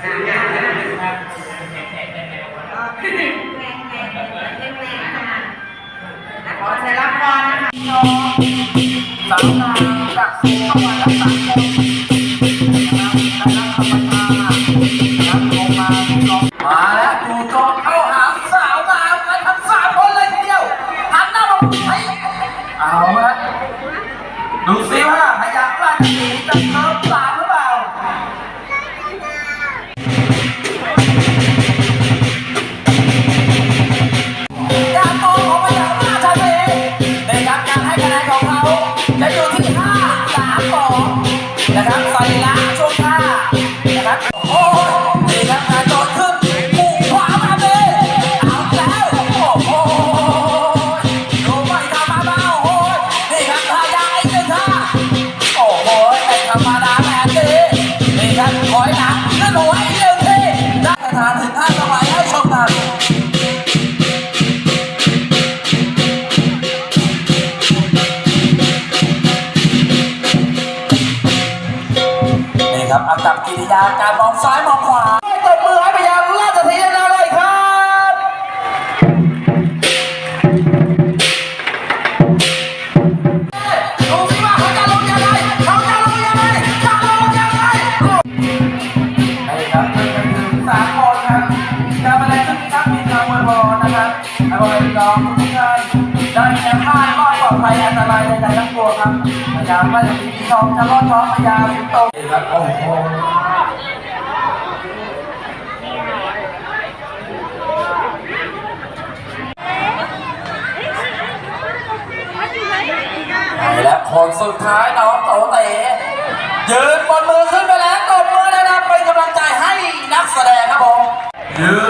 ขอเชิญรับพรนะคะสามนางจากสีเข้ามาแล้วสามคนนะครับคณะกรรมการนักลงมามาแล้วดูจอเข้าหาสาวงามกันทั้งสามคนเลยทีเดียวหันหน้ามาให้เอาละดูซิว่าพยักราชสีจะเติมสามหรือเปล่า 5 3 2นะครับใส่ละช่วงท่านะครับโอ้ยนี่ครับการโดดขึ้นมุมขวามาเลยเอาแล้วโอ้โหดูไม่ธรรมดาโอ้ยนี่ครับท่ายางอีกหนึ่งท่าโอ้โหไม่ธรรมดาแบบนี้นี่ครับถอยหลังขึ้นหัวอีกหนึ่งทีได้คาถาถึงห้าสมัยให้ชมกัน ครับอันดับกิริยาการมองซ้ายมองขวาตบมือให้พยานราชสีนาเลยครับดูสิว่าเขาจะลงยังไงเขาจะลงยังไงจะลงยังไงนี่ครับหนึ่งหนึ่งสามคนครับการแสดงชุดนี้ครับมีคำอวยพรนะครับอวยพรทุกท่านได้แก่ผ้า อดภัยอันตรายใดๆทั้งปวงครับพยายามว่าจะมีทองจะรอดท้องพยายามสิงโตรับโอ้และคนสุดท้ายน้องโตเต๋ยืนบนมือขึ้นไปแล้วตบมือนะครับเป็นกำลังใจให้นักแสดงครับผมยืน